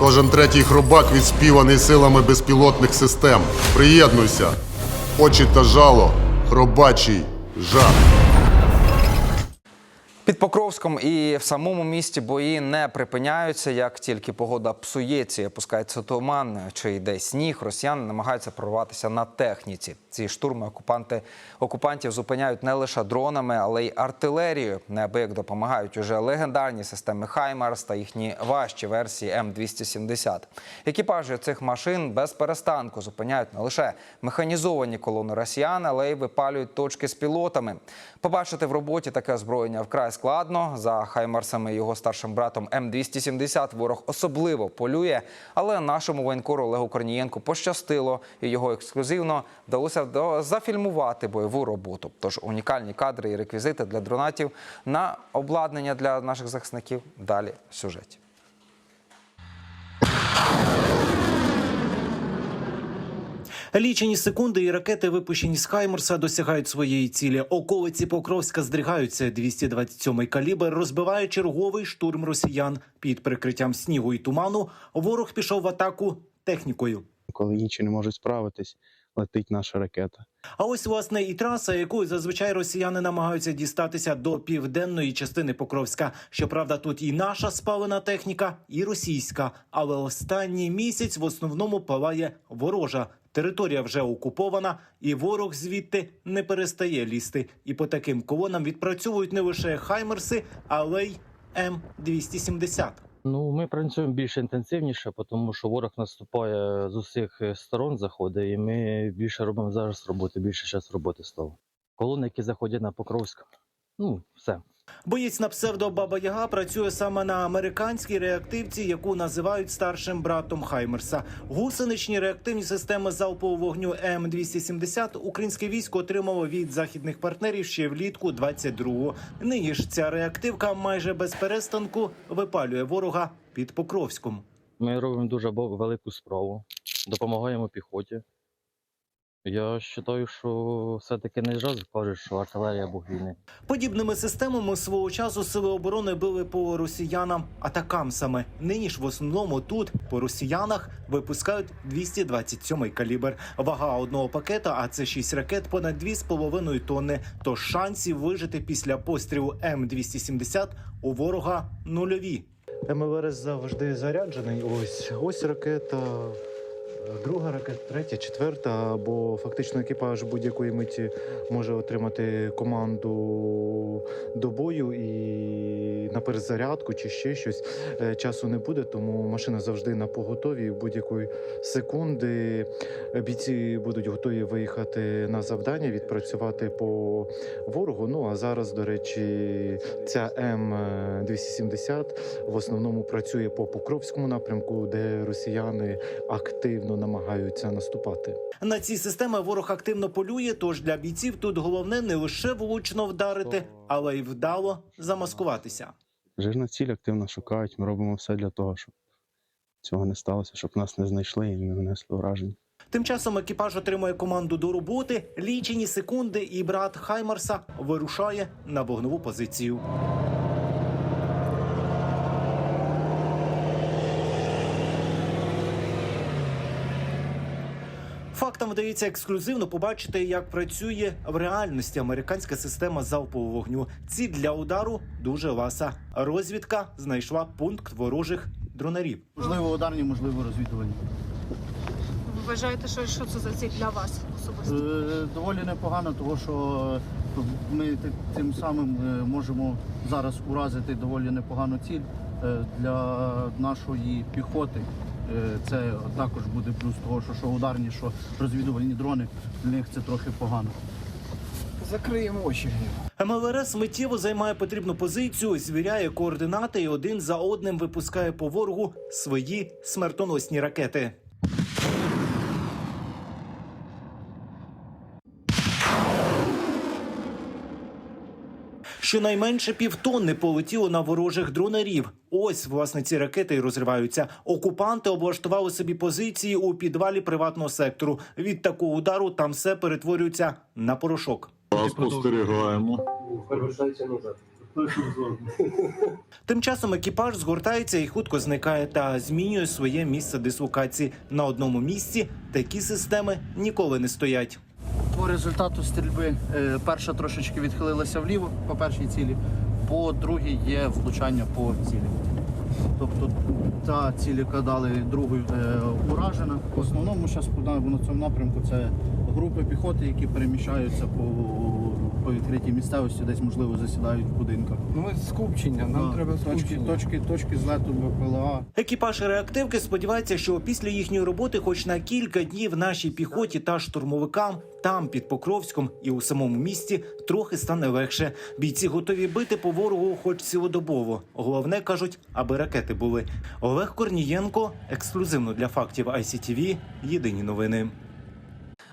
Кожен третій хробак відспіваний силами безпілотних систем. Приєднуйся. Очі та жало. Хробачий жах. Під Покровськом і в самому місті бої не припиняються. Як тільки погода псується, опускається туман чи йде сніг, росіяни намагаються прорватися на техніці. Ці штурми окупанти окупантів зупиняють не лише дронами, але й артилерією. Неабияк допомагають уже легендарні системи Хаймарс та їхні важчі версії М270. Екіпажі цих машин без перестанку зупиняють не лише механізовані колони росіян, але й випалюють точки з пілотами. Побачити в роботі таке озброєння вкрай складно. За Хаймарсами його старшим братом М270 ворог особливо полює. Але нашому воєнкору Олегу Корнієнку пощастило, і його ексклюзивно вдалося зафільмувати бойову роботу. Тож унікальні кадри і реквізити для дронатів на обладнання для наших захисників. Далі сюжеті. Лічені секунди і ракети, випущені з Хаймерса, досягають своєї цілі. Околиці Покровська здригаються. 227-й калібр розбиває черговий штурм росіян. Під прикриттям снігу і туману ворог пішов в атаку технікою. коли інші не можуть справитись, летить наша ракета. А ось власне і траса, якою зазвичай росіяни намагаються дістатися до південної частини Покровська. Щоправда, тут і наша спалена техніка, і російська. Але останній місяць в основному палає ворожа. Територія вже окупована, і ворог звідти не перестає лізти. І по таким колонам відпрацьовують не лише хаймерси, але й М270. Ну, ми працюємо більш інтенсивніше, тому що ворог наступає з усіх е, сторон, заходить, і ми більше робимо зараз роботи, більше час роботи стало. Колони, які заходять на Покровськ, ну, все. Боєць на псевдо Баба Яга працює саме на американській реактивці, яку називають старшим братом Хаймерса. Гусеничні реактивні системи залпового вогню М270 українське військо отримало від західних партнерів ще влітку 22-го. Нині ж ця реактивка майже без перестанку випалює ворога під Покровськом. Ми робимо дуже велику справу, допомагаємо піхоті. Я вважаю, що все-таки не зразу кажуть, що артилерія Бог війни. Подібними системами свого часу сили оборони били по росіянам атакамсами. Нині ж в основному тут по росіянах випускають 227 калібр. Вага одного пакета, а це 6 ракет, понад 2,5 тонни. Тож шансів вижити після пострілу М270 у ворога нульові. МЛРС завжди заряджений. Ось ось ракета. Друга ракета, третя, четверта, бо фактично екіпаж будь-якої миті може отримати команду до бою і на перезарядку чи ще щось. Е, Часу не буде, тому машина завжди на поготові. Будь-якої секунди бійці будуть готові виїхати на завдання, відпрацювати по ворогу. Ну а зараз, до речі, ця М270 в основному працює по Покровському напрямку, де росіяни активно намагаються наступати. На ці системи ворог активно полює. Тож для бійців тут головне не лише влучно вдарити, але й вдало замаскуватися. Жирна ціль активно шукають. Ми робимо все для того, щоб цього не сталося, щоб нас не знайшли і не нанесли вражень. Тим часом екіпаж отримує команду до роботи, лічені секунди, і брат Хаймарса вирушає на вогнову позицію. Фактам вдається ексклюзивно побачити, як працює в реальності американська система залпового вогню. Ціль для удару дуже ласа. Розвідка знайшла пункт ворожих дронарів. Можливо, ударні, можливо, розвідувальні. Ви вважаєте, що, що це за ціль для вас особисто? Е, Доволі непогано, тому що е, ми тим самим е, можемо зараз уразити доволі непогану ціль е, для нашої піхоти. Е, Це також буде плюс того, що, що ударні, що розвідувальні дрони, для них це трохи погано. Закриємо очі. МЛРС миттєво займає потрібну позицію, звіряє координати і один за одним випускає по ворогу свої смертоносні ракети. Щонайменше півтонни полетіло на ворожих дронерів. Ось власне ці ракети і розриваються. Окупанти облаштували собі позиції у підвалі приватного сектору. Від такого удару там все перетворюється на порошок. Спостерігаємо. Назад. Тим часом екіпаж згортається і хутко зникає та змінює своє місце дислокації. На одному місці такі системи ніколи не стоять. Результату стрільби е, перша трошечки відхилилася вліво по першій цілі, по другій є влучання по цілі. Тобто та ціль, яка дали другою, е, уражена. В основному зараз на цьому напрямку це групи піхоти, які переміщаються по, по відкритій місцевості, десь можливо засідають в будинках. Ну, ми скупчення, нам Да, треба точки, скупчення. точки, точки злету БПЛА. Екіпаж реактивки сподівається, що після їхньої роботи, хоч на кілька днів, нашій піхоті та штурмовикам там під Покровськом і у самому місті трохи стане легше. Бійці готові бити по ворогу, хоч цілодобово. Головне кажуть, аби ракети були. Олег Корнієнко, ексклюзивно для фактів ICTV, Єдині новини.